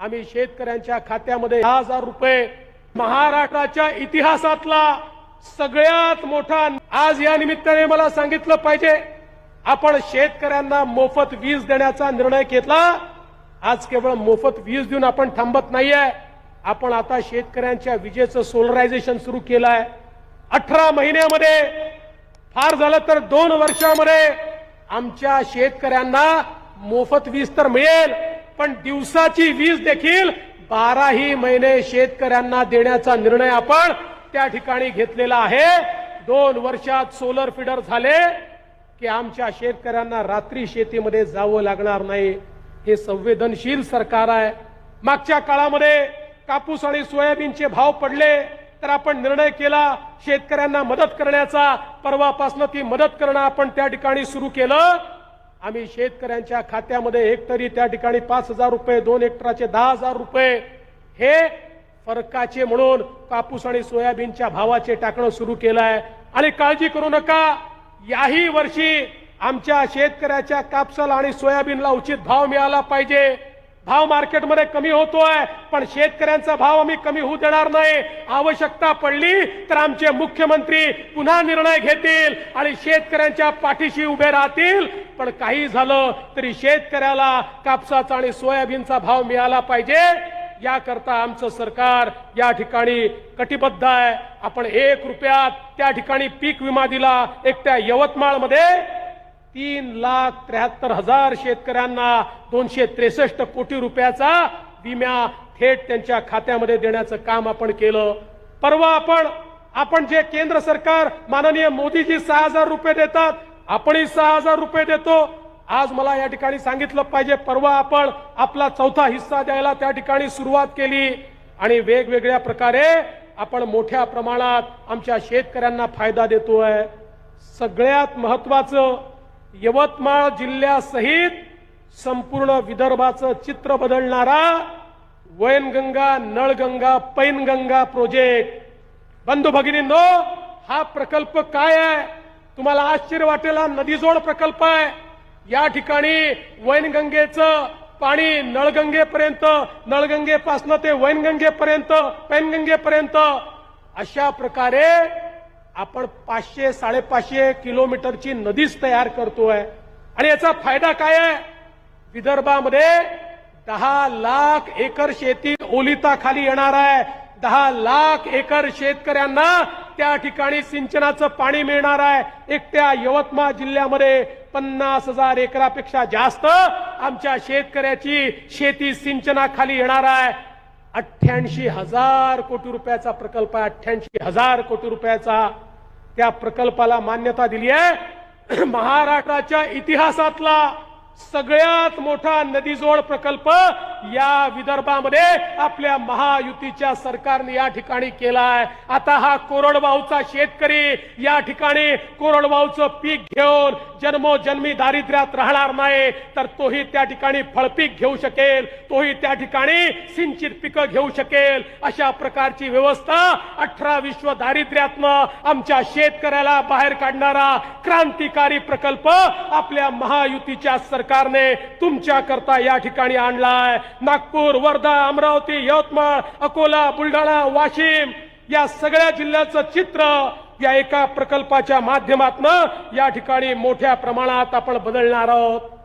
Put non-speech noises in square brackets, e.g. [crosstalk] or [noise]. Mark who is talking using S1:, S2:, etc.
S1: आम्ही शेतकऱ्यांच्या खात्यामध्ये दहा हजार रुपये महाराष्ट्राच्या इतिहासातला सगळ्यात मोठा आज या निमित्ताने मला सांगितलं पाहिजे आपण शेतकऱ्यांना मोफत वीज देण्याचा निर्णय घेतला. आज केवळ मोफत वीज देऊन आपण थांबत नाहीये. आपण आता शेतकऱ्यांच्या विजेचं सोलरायझेशन सुरू केलं आहे अठरा महिन्यामध्ये फार झालं तर दोन वर्षामध्ये आमच्या शेतकऱ्यांना मोफत वीज तर मिळेल. पण दिवसाची वीज देखील बाराही महिने शेतकऱ्यांना देण्याचा निर्णय आपण त्या ठिकाणी घेतलेला आहे. दोन वर्षात सोलर फिडर झाले की आमच्या शेतकऱ्यांना रात्री शेतीमध्ये जावं लागणार नाही. हे संवेदनशील सरकार आहे. मागच्या काळामध्ये कापूस आणि सोयाबीनचे भाव पडले तर आपण निर्णय केला शेतकऱ्यांना मदत करण्याचा. परवापासून ती मदत करणं आपण त्या ठिकाणी सुरू केलं. आम्ही शेतकऱ्यांच्या खात्यामध्ये हेक्टरी त्या ठिकाणी पाच हजार रुपये दोन हेक्टराचे दहा हजार रुपये हे फरकाचे म्हणून कापूस आणि सोयाबीनच्या भावाचे टाकणं सुरू केलं आहे आणि काळजी करू नका याही वर्षी आमच्या शेतकऱ्याच्या कापसाला आणि सोयाबीनला उचित भाव मिळाला पाहिजे. भाव मार्केटमध्ये कमी होतोय पण शेतकऱ्यांचा भाव आम्ही कमी होऊ देणार नाही. आवश्यकता पडली तर आमचे मुख्यमंत्री पुन्हा निर्णय घेतील आणि शेतकऱ्यांच्या पाठीशी उभे राहतील. पण काही झालं तरी शेतकऱ्याला कापसाचा आणि सोयाबीनचा भाव मिळाला पाहिजे. याकरता आमचं सरकार या ठिकाणी कटिबद्ध आहे. आपण एक रुपयात त्या ठिकाणी पीक विमा दिला एकट्या यवतमाळमध्ये. तीन लाख त्र्याहत्तर हजार शेतकऱ्यांना दोनशे त्रेसष्ट कोटी रुपयाचा विम्या थेट त्यांच्या खात्यामध्ये देण्याचं काम आपण केलं. परवा आपण आपण जे केंद्र सरकार माननीय मोदीजी सहा हजार रुपये देतात आपणही सहा हजार रुपये देतो. आज मला या ठिकाणी सांगितलं पाहिजे परवा आपण आपला चौथा हिस्सा द्यायला त्या ठिकाणी सुरुवात केली. आणि वेगवेगळ्या प्रकारे आपण मोठ्या प्रमाणात आमच्या शेतकऱ्यांना फायदा देतोय. सगळ्यात महत्वाचं यवतमाळ जिल्ह्यासहित संपूर्ण विदर्भाचं चित्र बदलणारा वैनगंगा नळगंगा पैनगंगा प्रोजेक्ट बंधू भगिनींनो हा प्रकल्प काय आहे? तुम्हाला आश्चर्य वाटेल हा नदीजोड प्रकल्प आहे. या ठिकाणी वैनगंगेचं पाणी नळगंगेपर्यंत नळगंगेपासनं ते वैनगंगेपर्यंत पैनगंगेपर्यंत अशा प्रकारे आपण पाचशे साडेपाचशे किलोमीटरची नदीच तयार करतोय. आणि याचा फायदा काय आहे? विदर्भामध्ये दहा लाख एकर शेती ओलिताखाली येणार आहे. दहा लाख एकर शेतकऱ्यांना त्या ठिकाणी सिंचनाचं पाणी मिळणार आहे. एकट्या यवतमाळ जिल्ह्यामध्ये पन्नास हजार एकरापेक्षा जास्त आमच्या शेतकऱ्याची शेती सिंचनाखाली येणार आहे. अठ्ठ्याऐंशी हजार कोटी रुपयाचा प्रकल्प आहे. अठ्ठ्याऐंशी हजार कोटी रुपयाचा. त्या प्रकल्पाला मान्यता दिली आहे [clears throat] महाराष्ट्राच्या इतिहासातला सगळ्यात मोठा नदीजोड प्रकल्प या विदर्भामध्ये आपल्या महायुतीच्या सरकारने या ठिकाणी केला आहे आता हा कोरडवाहूचा शेतकरी या ठिकाणी कोरडवाहूचं पीक घेऊन जन्मोजन्मी दारिद्र्यात राहणार नाही तर तोही त्या ठिकाणी फळपीक घेऊ शकेल तोही त्या ठिकाणी सिंचित पिकं घेऊ शकेल. अशा प्रकारची व्यवस्था अठरा विश्व दारिद्र्यातनं आमच्या शेतकऱ्याला बाहेर काढणारा क्रांतिकारी प्रकल्प आपल्या महायुतीच्या सरकारने तुमच्या करता या ठिकाणी आणलाय. नागपूर वर्धा अमरावती यवतमाळ अकोला बुलढाणा वाशिम या सगळ्या जिल्ह्याचं चित्र या एका प्रकल्पाच्या माध्यमातून या ठिकाणी मोठ्या प्रमाणात आपण बदलणार आहोत.